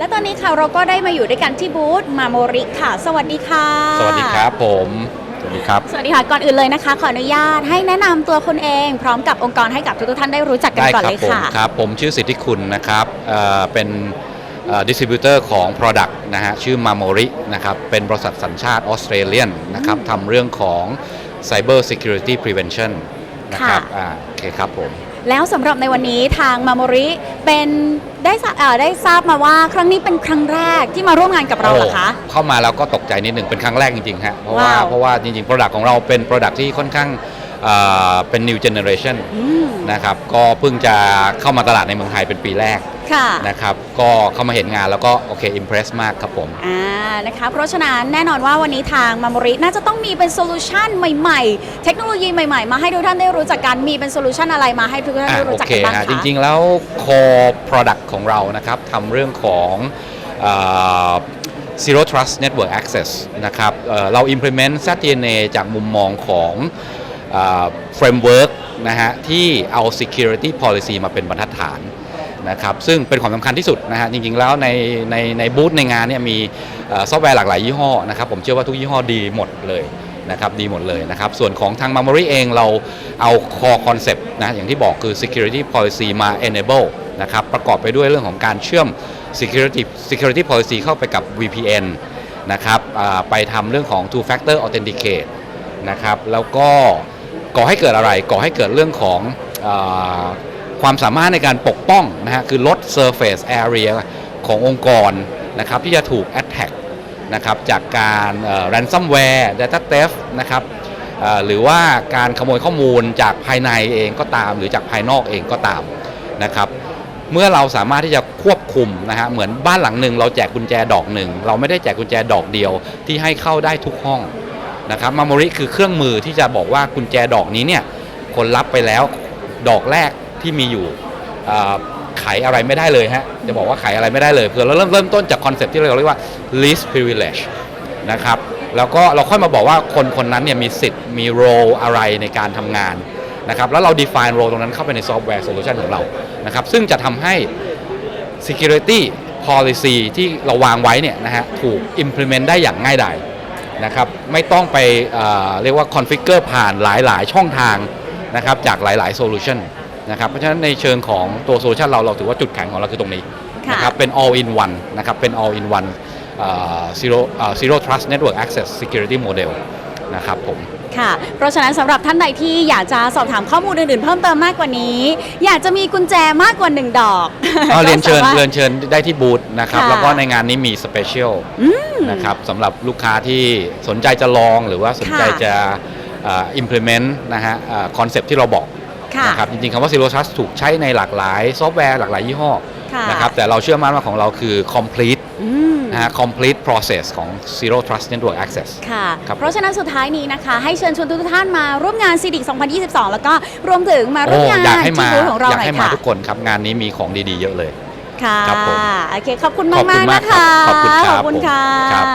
และตอนนี้ค่ะเราก็ได้มาอยู่ด้วยกันที่บูธมาโมริค่ะ สวัสดีค่ะ สวัสดีครับผม สวัสดีครับ สวัสดีค่ะ ก่อนอื่นเลยนะคะ ขออนุญาตให้แนะนำตัวคุณเอง พร้อมกับองค์กรให้กับทุกๆท่านได้รู้จักกันได้ก่อนครัเลยผมค่ะ ครับ ผมชื่อสิทธิคุณนะครับเอ่อเป็นดิสติบิวเตอร์ของ Product นะฮะชื่อ Mamori นะครับ เป็นบริษัทสัญชาติออสเตรเลียนนะครับทำเรื่องของ Cyber Security Prevention นะครับค่ะ อ่าโอเคครับผม แล้วสำหรับในวันนี้ทางมาโมริเป็นได้ทราบเอ่อได้ทราบมาว่าครั้งนี้เป็นครั้งแรกที่มาร่วมงานกับเราเหรอคะโอ้เข้ามาแล้วก็ตกใจนิดหนึ่งเป็นครั้งแรกจริงๆฮะเพราะว่าว้าวเพราะว่าจริงๆ Product ของเราเป็น Product ที่ค่อนข้าง เอ่อเป็น New Generation อืมนะครับก็เพิ่งจะเข้ามาตลาดในเมืองไทยเป็นปีแรกค่ะนะครับก็เข้ามาเห็นงานแล้วก็โอเคอิมเพรสมากครับผมอ่านะคะเพราะฉะนั้นแน่นอนว่าวันนี้ทางมาโมริน่าจะต้องมีเป็นโซลูชันใหม่ๆ เทคโนโลยีใหม่ๆ มาให้ทุกท่านได้รู้จักกันมีเป็นโซลูชันอะไรมาให้ทุกท่านอะได้โอรู้จักเคกันบ้างฮะคะจริงๆแล้ว core product ของเรานะครับทำเรื่องของเอ่อ zero trust network access นะครับเอ่อเรา implement ZTNA จากมุมมองของ เอ่อ framework นะฮะที่เอา security policy มาเป็นบรรทัดฐานนะครับซึ่งเป็นความสำคัญที่สุดนะฮะจริงๆแล้วในในในบูธในงานเนี่ยมีซอฟต์แวร์หลากหลายยี่ห้อนะครับผมเชื่อว่าทุกยี่ห้อดีหมดเลยนะครับดีหมดเลยนะครับ ส่วนของทาง Memory เองเราเอา core concept นะอย่างที่บอกคือ security policy มา enable นะครับประกอบไปด้วยเรื่องของการเชื่อม security security policy เข้าไปกับ VPN นะครับไปทำเรื่องของ two factor authenticate นะครับแล้วก็ ก่อให้เกิดอะไรก่อให้เกิดเรื่องของอความสามารถในการปกป้องนะฮะคือลด surface area ขององค์กรนะครับที่จะถูก attack นะครับจากการ ransomware data theft นะครับหรือว่าการขโมยข้อมูลจากภายในเองก็ตาม หรือจากภายนอกเองก็ตามนะครับเมื่อเราสามารถที่จะควบคุมนะฮะเหมือนบ้านหลังหนึ่งเราแจกกุญแจดอกหนึ่งเราไม่ได้แจกกุญแจดอกเดียวที่ให้เข้าได้ทุกห้อง นะครับม m ม r y คือเครื่องมือที่จะบอกว่ากุญแจดอกนี้เนี่ยคนรับไปแล้วดอกแรกที่มีอยู่อ่าไขอะไรไม่ได้เลยฮะจะบอกว่าไขอะไรไม่ได้เลยเพื่อเราเริ่มเริ่มต้นจากคอนเซ็ปต์ที่เราเรียกว่า least privilege นะครับแล้วก็เราค่อยมาบอกว่าคนคนนั้นเนี่ยมีสิทธิ์มีโรอะไรในการทำงานนะครับแล้วเรา define role ตรงนั้นเข้าไปในซอฟต์แวร์โซลูชันของเรานะครับซึ่งจะทำให้ security policy ที่เราวางไว้เนี่ยนะฮะถูก implement ได้อย่างง่ายดาย นะครับไม่ต้องไปเอ่อเรียกว่า configure ผ่านหลายๆ ช่องทางนะครับจากหลายๆ solution นะครับเพราะฉะนั้นในเชิงของตัวโซลูชันเราเราถือว่าจุดแข็งของเราคือตรงนี้ค่ะ นะครับเป็น all in one นะครับเป็น all in one เอ่อ zero เอ่อ zero trust network access security model นะครับผม ค่ะ เพราะฉะนั้นสำหรับท่านใดที่อยากจะสอบถามข้อมูลอื่นๆ เพิ่มเติมมากกว่านี้ อยากจะมีกุญแจมากกว่าหนึ่งดอกก็เรียนเชิญก็สามารถ เรียนเชิญได้ที่บูธนะครับค่ะ แล้วก็ในงานนี้มีสเปเชียลนะครับสำหรับลูกค้าที่สนใจจะลองหรือว่าสนใจค่ะ จะเอ่อ implement นะฮะคอนเซปที่เราบอกค่ะ นะครับจริงๆคำว่า Zero Trust ถูกใช้ในหลากหลายซอฟต์แวร์หลากหลายยี่ห้อ ค่ะนะครับแต่เราเชื่อมั่นว่าของเราคือ complete อืมนะฮะ complete process ของ Zero Trust Network Access ค่ะ ครับ เพราะฉะนั้นสุดท้ายนี้นะคะ ให้เชิญชวนทุกท่านมาร่วมงานซีดิก2022 แล้วก็รวมถึงมาร่วมงานอยากให้ที่มาบูธของเราอยากหน่อให้ยมาค่ะทุกคนครับ งานนี้มีของดีๆเยอะเลย ค่ะครับผมโอเค ขอบคุณขอบมากคุณมากมากนะครัคะบขอบคุณครับขอบคุณค่ะ ผมครับ